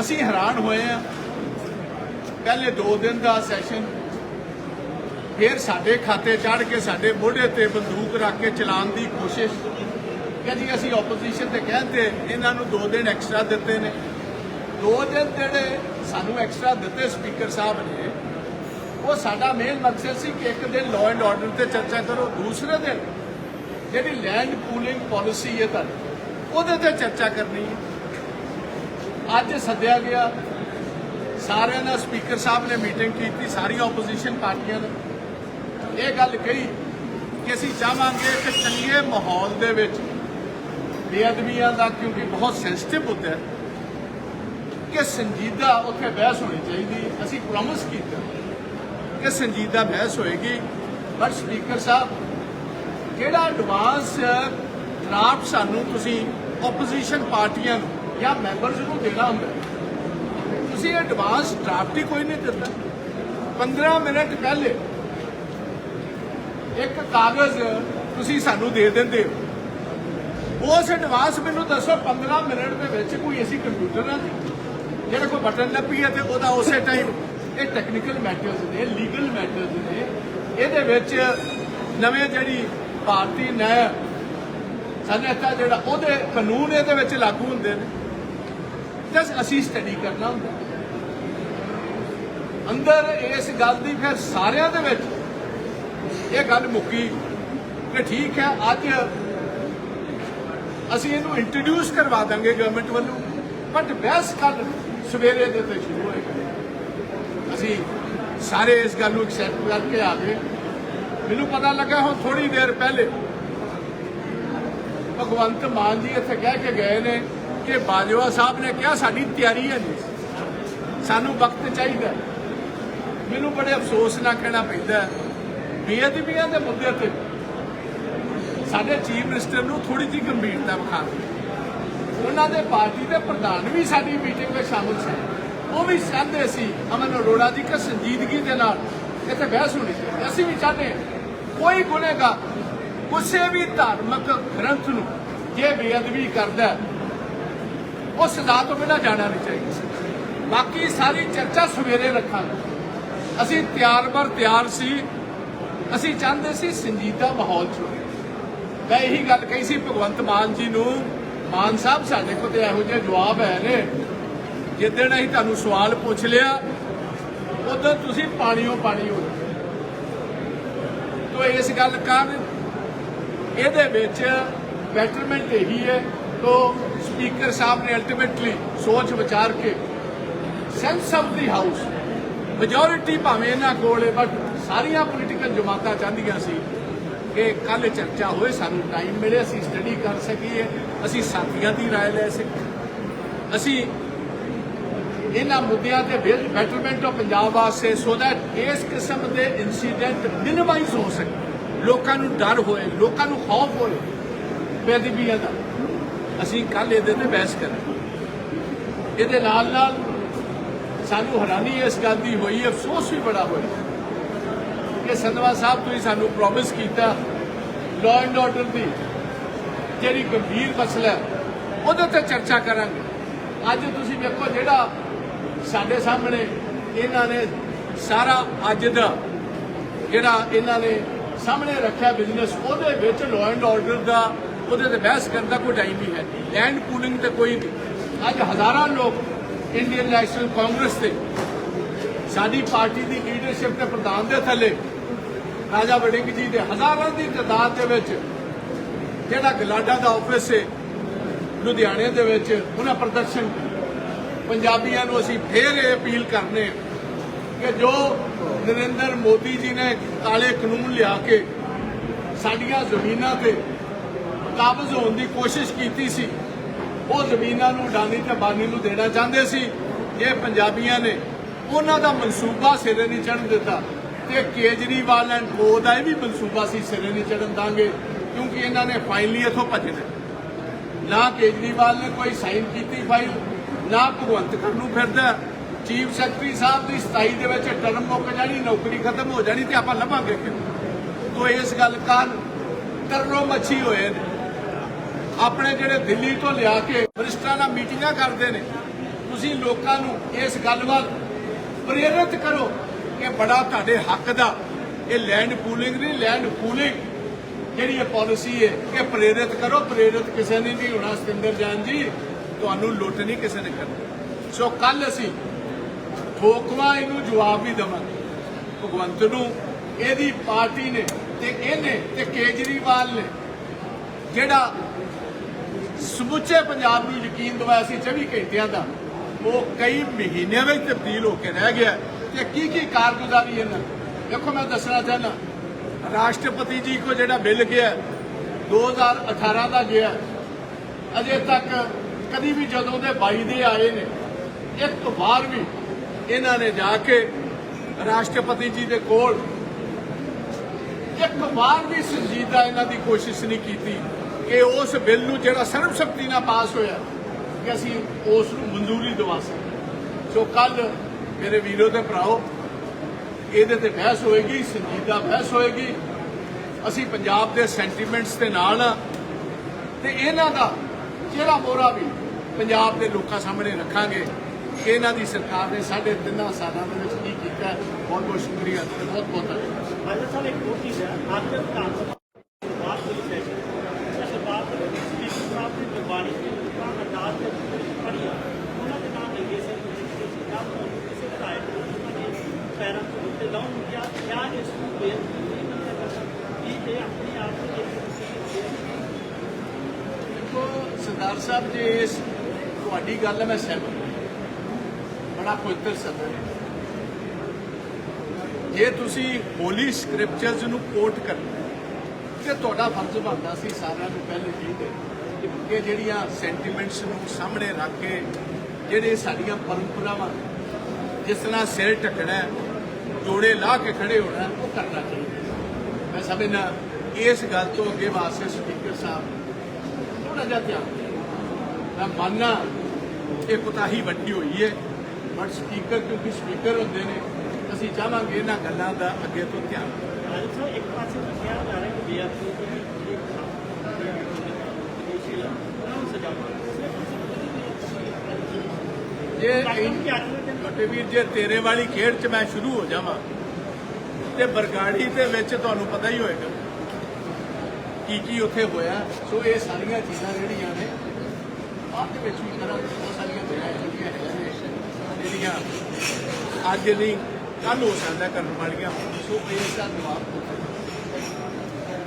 ਅਸੀਂ ਹੈਰਾਨ ਹੋਏ ਆ ਪਹਿਲੇ 2 ਦਿਨ ਦਾ ਸੈਸ਼ਨ ਫਿਰ ਸਾਡੇ ਖਾਤੇ ਚੜ ਕੇ ਸਾਡੇ ਮੋਢੇ ਤੇ ਬੰਦੂਕ ਰੱਖ ਕੇ ਚਲਾਉਣ ਦੀ ਕੋਸ਼ਿਸ਼। ਕਿ ਜੀ ਅਸੀਂ ਆਪੋਜੀਸ਼ਨ ਤੇ ਕਹਿੰਦੇ ਇਹਨਾਂ ਨੂੰ 2 ਦਿਨ ਐਕਸਟਰਾ ਦਿੱਤੇ ਨੇ। 2 ਦਿਨ ਜਿਹੜੇ ਸਾਨੂੰ ਐਕਸਟਰਾ ਦਿੱਤੇ ਸਪੀਕਰ ਸਾਹਿਬ ਨੇ, ਉਹ ਸਾਡਾ ਮੇਨ ਮਕਸਦ ਸੀ ਕਿ ਇੱਕ ਦਿਨ ਲਾਅ ਐਂਡ ਆਰਡਰ ਤੇ ਚਰਚਾ ਕਰੋ, ਦੂਸਰੇ ਦਿਨ ਜਿਹੜੀ ਲੈਂਡ ਪੂਲਿੰਗ ਪਾਲਿਸੀ ਹੈ ਤੁਹਾਡੀ, ਉਹਦੇ ਤੇ ਚਰਚਾ ਕਰਨੀ ਹੈ। ਅੱਜ ਸੱਦਿਆ ਗਿਆ। ਸਾਰਿਆਂ ਨਾਲ ਸਪੀਕਰ ਸਾਹਿਬ ਨੇ ਮੀਟਿੰਗ ਕੀਤੀ, ਸਾਰੀਆਂ ਆਪੋਜੀਸ਼ਨ ਪਾਰਟੀਆਂ ਨੇ। ਇਹ ਗੱਲ ਕਹੀ ਕਿ ਅਸੀਂ ਚਾਹਾਂਗੇ ਕਿ ਚੰਗੇ ਮਾਹੌਲ ਦੇ ਵਿੱਚ ਬੇਅਦਬੀਆਂ ਦਾ, ਕਿਉਂਕਿ ਬਹੁਤ ਸੈਂਸਿਟਿਵ ਹੁੰਦਾ ਹੈ, ਕਿ ਸੰਜੀਦਾ ਉੱਥੇ ਬਹਿਸ ਹੋਣੀ ਚਾਹੀਦੀ। ਅਸੀਂ ਪ੍ਰੋਮਿਸ ਕੀਤਾ ਕਿ ਸੰਜੀਦਾ ਬਹਿਸ ਹੋਏਗੀ। ਪਰ ਸਪੀਕਰ ਸਾਹਿਬ ਜਿਹੜਾ ਐਡਵਾਂਸ ਡਰਾਫਟ ਸਾਨੂੰ ਤੁਸੀਂ ਆਪੋਜੀਸ਼ਨ ਪਾਰਟੀਆਂ ਨੂੰ ਜਾਂ ਮੈਂਬਰਸ ਨੂੰ ਦੇਣਾ ਹੁੰਦਾ ਤੁਸੀਂ ਐਡਵਾਂਸ ਡਰਾਫਟ ਹੀ ਕੋਈ ਨਹੀਂ ਦਿੱਤਾ 15 ਮਿੰਟ ਪਹਿਲੇ ਇੱਕ ਕਾਗਜ਼ ਤੁਸੀਂ ਸਾਨੂੰ ਦੇ ਦਿੰਦੇ ਹੋ। ਉਸ ਐਡਵਾਂਸ ਮੈਨੂੰ ਦੱਸੋ 15 ਮਿੰਟ ਦੇ ਵਿੱਚ ਕੋਈ ਅਸੀਂ ਕੰਪਿਊਟਰ ਨਾਲ ਜਿਹੜਾ ਕੋਈ ਬਟਨ ਲੱਭੀ ਹੈ ਤੇ ਉਹਦਾ ਉਸੇ ਟਾਈਮ ਇਹ ਟੈਕਨੀਕਲ ਮੈਟਰਸ ਨੇ ਲੀਗਲ ਮੈਟਰਸ ਨੇ। ਇਹਦੇ ਵਿੱਚ ਨਵੇਂ ਜਿਹੜੀ ਭਾਰਤੀ ਨਿਆਂ ਸੰਹਿਤਾ ਜਿਹੜਾ, ਉਹਦੇ ਕਾਨੂੰਨ ਇਹਦੇ ਵਿੱਚ ਲਾਗੂ ਹੁੰਦੇ ਨੇ। ਤੇ ਅਸੀਂ ਸਟੱਡੀ ਕਰਨਾ ਹੁੰਦਾ। ਅੰਦਰ ਇਸ ਗੱਲ ਦੀ ਫਿਰ ਸਾਰਿਆਂ ਦੇ ਵਿੱਚ ਇਹ ਗੱਲ ਮੁੱਕੀ ਕਿ ਠੀਕ ਹੈ, ਅੱਜ ਅਸੀਂ ਇਹਨੂੰ ਇੰਟਰੋਡਿਊਸ ਕਰਵਾ ਦਾਂਗੇ ਗਵਰਨਮੈਂਟ ਵੱਲੋਂ ਬਟ ਬਹਿਸ ਕੱਲ ਸਵੇਰੇ ਦੇ ਤੇ ਸ਼ੁਰੂ ਹੋਏਗਾ। ਅਸੀਂ ਸਾਰੇ ਇਸ ਗੱਲ ਨੂੰ ਐਕਸੈਪਟ ਕਰਕੇ ਆ ਗਏ। ਮੈਨੂੰ ਪਤਾ ਲੱਗਾ ਹੁਣ ਥੋੜੀ ਦੇਰ ਪਹਿਲੇ ਭਗਵੰਤ ਮਾਨ ਜੀ ਇੱਥੇ ਕਹਿ ਕੇ ਗਏ ਨੇ ਕਿ ਬਾਜਵਾ ਸਾਹਿਬ ਨੇ ਕਿਹਾ, ਸਾਡੀ ਤਿਆਰੀ ਹੈ ਜੀ। ਸਾਨੂੰ ਵਕਤ ਚਾਹੀਦਾ ਮੈਨੂੰ ਬੜੇ ਅਫਸੋਸ ਨਾਲ ਕਹਿਣਾ ਪੈਂਦਾ ਬੇਅਦਬੀਆਂ ਦੇ ਮੁੱਦੇ ਤੇ ਸਾਡੇ ਚੀਫ ਮਿਨਿਸਟਰ ਨੂੰ ਥੋੜੀ ਜਿਹੀ ਗੰਭੀਰਤਾ ਵਿਖਾਣੀ ਉਹਨਾਂ ਦੇ ਪਾਰਟੀ ਦੇ ਪ੍ਰਧਾਨ ਵੀ ਸਾਡੀ ਮੀਟਿੰਗ ਵਿੱਚ ਸ਼ਾਮਲ ਸਨ। ਉਹ ਵੀ ਚਾਹੁੰਦੇ ਸੀ, ਅਮਨ ਅਰੋੜਾ ਦੀ ਕਿ ਸੰਜੀਦਗੀ ਦੇ ਨਾਲ ਇੱਥੇ ਬਹਿਸ ਹੋਣੀ ਚਾਹੀਦੀ ਅਸੀਂ ਵੀ ਚਾਹੁੰਦੇ ਹਾਂ, ਕੋਈ ਗੁਨੇਗਾ ਕਿਸੇ ਵੀ ਧਾਰਮਿਕ ਗ੍ਰੰਥ ਨੂੰ ਜੇ ਬੇਅਦਬੀ ਕਰਦਾ ਉਹ ਸਜ਼ਾ ਤੋਂ ਬਿਨਾਂ ਜਾਣਾ ਨਹੀਂ ਚਾਹੀਦਾ। ਸੀ ਬਾਕੀ ਸਾਰੀ ਚਰਚਾ ਸਵੇਰੇ ਰੱਖਾਂਗੇ। ਅਸੀਂ ਤਿਆਰ ਬਰ ਤਿਆਰ ਸੀ। ਅਸੀਂ ਚਾਹੁੰਦੇ ਸੀ ਸੰਜੀਦਾ ਮਾਹੌਲ ਚ ਮੈਂ ਇਹੀ ਗੱਲ ਕਹੀ ਸੀ ਭਗਵੰਤ ਮਾਨ ਜੀ ਨੂੰ, ਮਾਨ ਸਾਹਿਬ ਸਾਡੇ ਕੋਲ ਤੇ ਇਹੋ ਜਿਹੇ ਜਵਾਬ ਹੈ ਨੇ। ਜਿੱਦਣ ਅਸੀਂ ਤੁਹਾਨੂੰ ਸਵਾਲ ਪੁੱਛ ਲਿਆ, ਉਦੋਂ ਤੁਸੀਂ ਪਾਣੀਓ ਪਾਣੀ ਹੋ ਗਏ। ਤੋ ਇਸ ਗੱਲ ਕਾਰਨ ਇਹਦੇ ਵਿੱਚ ਬੈਟਰਮੈਂਟ ਇਹੀ ਹੈ। ਤੋ ਸਪੀਕਰ ਸਾਹਿਬ ਨੇ ਅਲਟੀਮੇਟਲੀ ਸੋਚ ਵਿਚਾਰ ਕੇ sense of the house majority ਭਾਵੇਂ ਇਹਨਾਂ ਕੋਲ ਹੈ ਬਟ ਸਾਰੀਆਂ ਪੋਲੀਟੀਕਲ ਜਮਾਤਾਂ ਚਾਹੁੰਦੀਆਂ ਸੀ ਕਿ ਕੱਲ ਚਰਚਾ ਹੋਏ ਸਾਨੂੰ ਟਾਈਮ ਮਿਲੇ ਅਸੀਂ ਸਟੱਡੀ ਕਰ ਸਕੀਏ ਅਸੀਂ ਸਾਥੀਆਂ ਦੀ رائے ਲੈ ਸਕੀਏ ਅਸੀਂ ਇਹਨਾਂ ਮੁੱਦਿਆਂ ਤੇ ਬੈਟਰਮੈਂਟ ਆਫ ਪੰਜਾਬ ਵਾਸਤੇ ਸੋ ਦੈਟ ਇਸ ਕਿਸਮ ਦੇ ਇਨਸੀਡੈਂਟ ਮਿਨੀਮਾਈਜ਼ ਹੋ ਸਕੇ ਲੋਕਾਂ ਨੂੰ ਡਰ ਹੋਏ ਲੋਕਾਂ ਨੂੰ ਖੌਫ ਹੋਏ ਬੇਅਦਬੀਆਂ ਦਾ ਅਸੀਂ ਕੱਲ ਇਹਦੇ ਤੇ ਬਹਿਸ ਕਰਾਂਗੇ। ਇਹਦੇ ਨਾਲ ਨਾਲ ਸਾਨੂੰ ਹੈਰਾਨੀ ਇਸ ਗੱਲ ਦੀ ਹੋਈ, ਅਫਸੋਸ ਵੀ ਬੜਾ ਹੋਇਆ ਕਿ ਸੰਧਵਾ ਸਾਹਿਬ ਤੁਸੀਂ ਸਾਨੂੰ ਪ੍ਰੋਮਿਸ ਕੀਤਾ ਲਾਅ ਐਂਡ ਆਰਡਰ ਦੀ ਜਿਹੜੀ ਗੰਭੀਰ ਮਸਲਾ ਹੈ, ਉਹਦੇ ਤੇ ਚਰਚਾ ਕਰਾਂਗੇ। ਅੱਜ ਤੁਸੀਂ ਵੇਖੋ ਜਿਹੜਾ ਸਾਡੇ ਸਾਹਮਣੇ ਇਹਨਾਂ ਨੇ ਸਾਰਾ ਅੱਜ ਦਾ ਜਿਹੜਾ ਇਹਨਾਂ ਨੇ ਸਾਹਮਣੇ ਰੱਖਿਆ ਬਿਜ਼ਨਸ ਉਹਦੇ ਵਿੱਚ ਲਾਅ ਐਂਡ ਆਰਡਰ ਦਾ ਉਹਦੇ ਤੇ ਬਹਿਸ ਕਰਨ ਦਾ ਕੋਈ ਟਾਈਮ ਨਹੀਂ ਹੈ। ਲੈਂਡ ਪੂਲਿੰਗ ਤੇ ਕੋਈ ਨਹੀਂ। ਅੱਜ ਹਜ਼ਾਰਾਂ ਲੋਕ ਇੰਡੀਅਨ ਨੈਸ਼ਨਲ ਕਾਂਗਰਸ ਤੇ ਸਾਡੀ ਪਾਰਟੀ ਦੀ ਲੀਡਰਸ਼ਿਪ ਦੇ ਪ੍ਰਧਾਨ ਦੇ ਥੱਲੇ, ਰਾਜਾ ਵੜਿੰਗ ਜੀ ਦੇ ਹਜ਼ਾਰਾਂ ਦੀ ਤਾਦਾਦ ਦੇ ਵਿੱਚ, ਜਿਹੜਾ ਗਲਾਡਾ ਦਾ ਆਫਿਸ ਹੈ, ਲੁਧਿਆਣੇ ਦੇ ਵਿੱਚ ਉਹਨਾਂ ਪ੍ਰਦਰਸ਼ਨ ਪੰਜਾਬੀਆਂ ਨੂੰ ਅਸੀਂ ਫੇਰ ਇਹ ਅਪੀਲ ਕਰਨੇ ਕਿ ਜੋ ਨਰਿੰਦਰ ਮੋਦੀ ਜੀ ਨੇ ਕਾਲੇ ਕਾਨੂੰਨ ਲਿਆ ਕੇ ਸਾਡੀਆਂ ਜ਼ਮੀਨਾਂ ਤੇ ਕਾਬਜ਼ ਹੋਣ ਦੀ ਕੋਸ਼ਿਸ਼ ਕੀਤੀ ਸੀ। ਉਹ ਜ਼ਮੀਨਾਂ ਨੂੰ ਡਾਨੀ ਤੇ ਬਾਨੀ ਨੂੰ ਦੇਣਾ ਚਾਹੁੰਦੇ ਸੀ। ਇਹ ਪੰਜਾਬੀਆਂ ਨੇ ਉਹਨਾਂ ਦਾ ਮਨਸੂਬਾ ਸਿਰੇ ਨਹੀਂ ਚੜ੍ਹਨ ਦਿੱਤਾ। ਤੇ ਕੇਜਰੀਵਾਲ ਐਂਡ ਕੋ ਦਾ ਇਹ ਵੀ ਮਨਸੂਬਾ ਸੀ, ਸਿਰੇ ਨਹੀਂ ਚੜ੍ਹਨ ਦਾਂਗੇ, ਕਿਉਂਕਿ ਇਹਨਾਂ ਨੇ ਫਾਈਨਲੀ ਇਥੋਂ ਭੱਜਣਾ। ਨਾ ਕੇਜਰੀਵਾਲ ਨੇ ਕੋਈ ਸਾਈਨ ਕੀਤੀ ਫਾਈਲ ਨਾ ਭਗਵੰਤ ਕਰਨ ਨੂੰ ਫਿਰਦਾ। ਚੀਫ ਸੈਕਟਰੀ ਸਾਹਿਬ ਦੀ 27 ਦੇ ਵਿੱਚ ਟਰਮ ਮੁੱਕ ਜਾਣੀ, ਨੌਕਰੀ ਖਤਮ ਹੋ ਜਾਣੀ ਤੇ ਆਪਾਂ ਲੱਭਾਂਗੇ ਕਿਉਂ? ਤੋ ਇਸ ਗੱਲ ਕਾਰਨ ਤਰਨੋ ਮੱਛੀ ਹੋਏ ਨੇ। ਆਪਣੇ ਜਿਹੜੇ ਦਿੱਲੀ ਤੋਂ ਲਿਆ ਕੇ ਮਿਨਿਸਟਰਾਂ ਨਾਲ ਮੀਟਿੰਗਾਂ ਕਰਦੇ ਨੇ, ਤੁਸੀਂ ਲੋਕਾਂ ਨੂੰ ਇਸ ਗੱਲ ਵੱਲ ਪ੍ਰੇਰਿਤ ਕਰੋ ਕਿ ਬੜਾ ਤੁਹਾਡੇ ਹੱਕ ਦਾ, ਇਹ ਲੈਂਡ ਪੂਲਿੰਗ ਨਹੀਂ ਲੈਂਡ ਪੂਲਿੰਗ ਜਿਹੜੀ ਇਹ ਪਾਲਿਸੀ ਹੈ, ਇਹ ਪ੍ਰੇਰਿਤ ਕਰੋ, ਪ੍ਰੇਰਿਤ ਕਿਸੇ ਨੇ ਨਹੀਂ ਹੋਣਾ, ਸਤਿੰਦਰ ਜਾਨ ਜੀ, ਤੁਹਾਨੂੰ ਲੁੱਟ ਨਹੀਂ ਕਿਸੇ ਨੇ ਕਰਨੀ। ਸੋ ਕੱਲ ਅਸੀਂ ਠੋਕਵਾ ਇਹਨੂੰ ਜਵਾਬ ਵੀ ਦੇਵਾਂਗੇ। ਭਗਵੰਤ ਨੂੰ ਇਹਦੀ ਪਾਰਟੀ ਨੇ ਤੇ ਇਹਨੇ ਤੇ ਕੇਜਰੀਵਾਲ ਨੇ ਜਿਹੜਾ ਸਮੁੱਚੇ ਪੰਜਾਬ ਨੂੰ ਯਕੀਨ ਦਿਵਾਇਆ ਸੀ 24 ਘੰਟਿਆਂ ਦਾ। ਉਹ ਕਈ ਮਹੀਨਿਆਂ ਵਿੱਚ ਤਬਦੀਲ ਹੋ ਕੇ ਰਹਿ ਗਿਆ ਕਿ ਕੀ ਕੀ ਕਾਰਗੁਜ਼ਾਰੀ ਇਹਨਾਂ ਦੇਖੋ, ਮੈਂ ਦੱਸਣਾ ਚਾਹਨਾ ਰਾਸ਼ਟਰਪਤੀ ਜੀ ਕੋ ਜਿਹੜਾ ਬਿੱਲ ਗਿਆ 2018 ਦਾ ਗਿਆ ਅਜੇ ਤੱਕ ਕਦੀ ਵੀ ਜਦੋਂ ਦੇ 22 ਦੇ ਆਏ ਨੇ, ਇੱਕ ਵਾਰ ਵੀ ਇਹਨਾਂ ਨੇ ਜਾ ਕੇ ਰਾਸ਼ਟਰਪਤੀ ਜੀ ਦੇ ਕੋਲ ਇੱਕ ਵਾਰ ਵੀ ਸੰਜੀਦਾ ਇਹਨਾਂ ਦੀ ਕੋਸ਼ਿਸ਼ ਨਹੀਂ ਕੀਤੀ। ਕਿ ਉਸ ਬਿੱਲ ਨੂੰ ਜਿਹੜਾ ਸਰਬਸੰਮਤੀ ਨਾਲ ਪਾਸ ਹੋਇਆ ਕਿ ਅਸੀਂ ਉਸ ਨੂੰ ਮਨਜ਼ੂਰੀ ਦਿਵਾ ਸਕੀਏ। ਸੋ ਕੱਲ ਮੇਰੇ ਵੀਰੋ ਤੇ ਭਰਾਓ, ਇਹਦੇ ਤੇ ਬਹਿਸ ਹੋਏਗੀ ਸੰਜੀਦਾ ਬਹਿਸ ਹੋਏਗੀ। ਅਸੀਂ ਪੰਜਾਬ ਦੇ ਸੈਂਟੀਮੈਂਟਸ ਦੇ ਨਾਲ ਆ ਤੇ ਇਹਨਾਂ ਦਾ ਚਿਹਰਾ ਮੋਹਰਾ ਵੀ ਪੰਜਾਬ ਦੇ ਲੋਕਾਂ ਸਾਹਮਣੇ ਰੱਖਾਂਗੇ ਕਿ ਇਹਨਾਂ ਦੀ ਸਰਕਾਰ ਨੇ ਸਾਢੇ ਤਿੰਨਾਂ ਸਾਲਾਂ ਦੇ ਵਿੱਚ ਕੀ ਕੀਤਾ, ਬਹੁਤ ਬਹੁਤ ਸ਼ੁਕਰੀਆ, ਬਹੁਤ ਬਹੁਤ ਧੰਨਵਾਦ। ਸਾਹਿਬ ਇੱਕ ਹੋਰ ਚੀਜ਼ ਹੈ, ਅੱਜ ਵਿਧਾਨ ਸਭਾ ਬਾਅਦ ਹੋਈ ਸੈਸ਼ਨ ਇਸ ਬਾਤ ਦੇ ਵਿੱਚ ਸਪੀਕਰ ਸਾਹਿਬ ਨੇ ਜਵਾਨੀ ਦੇ ਲੋਕਾਂ ਅਰਦਾਸ ਦੇ ਵਿੱਚ ਪੜ੍ਹੀ ਆ। ਉਹਨਾਂ ਦੇ ਨਾਮ ਲੱਗੇ ਸੀ ਕਿ ਪੰਜਾਬ ਤੋਂ ਕਿਸੇ ਵਿਧਾਇਕ ਨੂੰ ਉਹਨਾਂ ਦੇ ਪੈਰਾਂ ਤੋਂ ਉੱਤੇ ਲਾਉਣ ਨੂੰ ਕਿਹਾ ਕਿਆ ਇਸ ਨੂੰ ਬੇਨਤੀ ਨਹੀਂ ਕਰਦਾ ਕਿ ਇਹ ਆਪਣੇ ਆਪ ਨੂੰ ਇੱਕ ਦੇਖੋ ਸਰਦਾਰ ਸਾਹਿਬ ਜੀ, ਇਸ ਤੁਹਾਡੀ ਗੱਲ ਮੈਂ ਸਹਿਮਤ ਬੜਾ ਪਵਿੱਤਰ ਸਬਰ ਹੈ। ਜੇ ਤੁਸੀਂ ਹੋਲੀ ਸਕ੍ਰਿਪਚਰਸ ਨੂੰ ਕੋਟ ਕਰਨਾ ਤੇ ਤੁਹਾਡਾ ਫਰਜ਼ ਬਣਦਾ ਸੀ ਸਾਰਿਆਂ ਨੂੰ ਪਹਿਲੇ ਕਹਿੰਦੇ ਕਿ ਜਿਹੜੀਆਂ ਸੈਂਟੀਮੈਂਟਸ ਨੂੰ ਸਾਹਮਣੇ ਰੱਖ ਕੇ, ਜਿਹੜੇ ਸਾਡੀਆਂ ਪਰੰਪਰਾਵਾਂ ਜਿਸ ਤਰ੍ਹਾਂ ਸਿਰ ਢੱਕਣਾ ਜੋੜੇ ਲਾ ਕੇ ਖੜੇ ਹੋਣਾ ਉਹ ਕਰਨਾ ਚਾਹੀਦਾ। ਮੈਂ ਸਮਝਦਾ ਇਸ ਗੱਲ ਤੋਂ ਅੱਗੇ ਵਾਸਤੇ ਸਪੀਕਰ ਸਾਹਿਬ ਥੋੜਾ ਜਿਹਾ ਧਿਆਨ। ਮੈਂ ਮੰਨਣਾ ਇਹ ਕੁਤਾਹੀ ਵੱਡੀ ਹੋਈ ਹੈ ਬਟ ਸਪੀਕਰ ਕਿਉਂਕਿ ਸਪੀਕਰ ਹੁੰਦੇ ਨੇ ਅਸੀਂ ਚਾਹਾਂਗੇ ਇਹਨਾਂ ਗੱਲਾਂ ਦਾ ਅੱਗੇ ਤੋਂ ਧਿਆਨ ਇੱਕ ਪਾਸੇ ਤਾਂ ਕਿਹਾ ਜਾ ਰਿਹਾ ਕਿ ਬੇਅਦਬੀ ਦੀ ਇੱਕ ਉਹਨਾਂ ਨੂੰ ਸਜ਼ਾ ਜੇ ਲੱਗਦਾ ਵੀਰ ਜੇ ਤੇਰੇ ਵਾਲੀ ਖੇਡ 'ਚ ਮੈਂ ਸ਼ੁਰੂ ਹੋ ਜਾਵਾਂ, ਤੇ ਬਰਗਾੜੀ ਦੇ ਵਿੱਚ ਤੁਹਾਨੂੰ ਪਤਾ ਹੀ ਹੋਏਗਾ ਕੀ ਕੀ ਉੱਥੇ ਹੋਇਆ। ਸੋ ਇਹ ਸਾਰੀਆਂ ਚੀਜ਼ਾਂ ਜਿਹੜੀਆਂ ਨੇ, ਬਾਅਦ ਦੇ ਵਿੱਚ ਵੀ ਕਰਾਂਗੇ, ਬਹੁਤ ਸਾਰੀਆਂ ਗੱਲਾਂ ਜਿਹੜੀਆਂ ਹੈਗੀਆਂ ਨੇ, ਜਿਹੜੀਆਂ ਅੱਜ ਨਹੀਂ ਕੱਲ ਹੋ ਸਕਦਾ ਕਰਨ ਵਾਲੀਆਂ ਸੋ ਇਸ ਦਾ ਜਵਾਬ